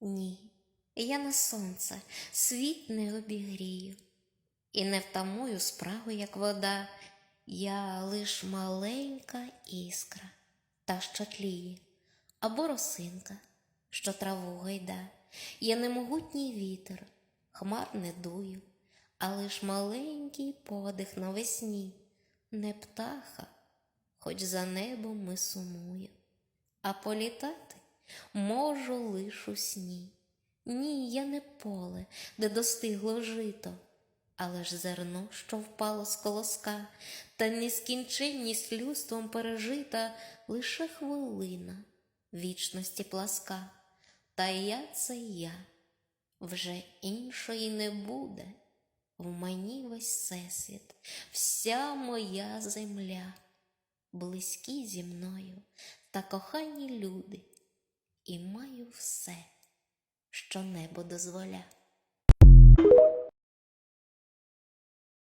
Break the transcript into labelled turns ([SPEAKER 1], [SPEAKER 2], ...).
[SPEAKER 1] Ні, я на сонце, світ не обігрію, і не втамую спрагу, як вода, я лиш маленька іскра, та що тліє, або росинка, що траву гайда, я не могутній вітер, хмар не дую, а лиш маленький подих навесні, не птаха, хоч за небом ми сумую, а політати можу лиш у сні. Ні, я не поле, де достигло жито, але ж зерно, що впало з колоска, та нескінченність людством пережита лише хвилина вічності пласка. Та я це я, вже іншої не буде. В мені весь всесвіт, вся моя земля, близькі зі мною та кохані люди, і маю все, що небо дозволя.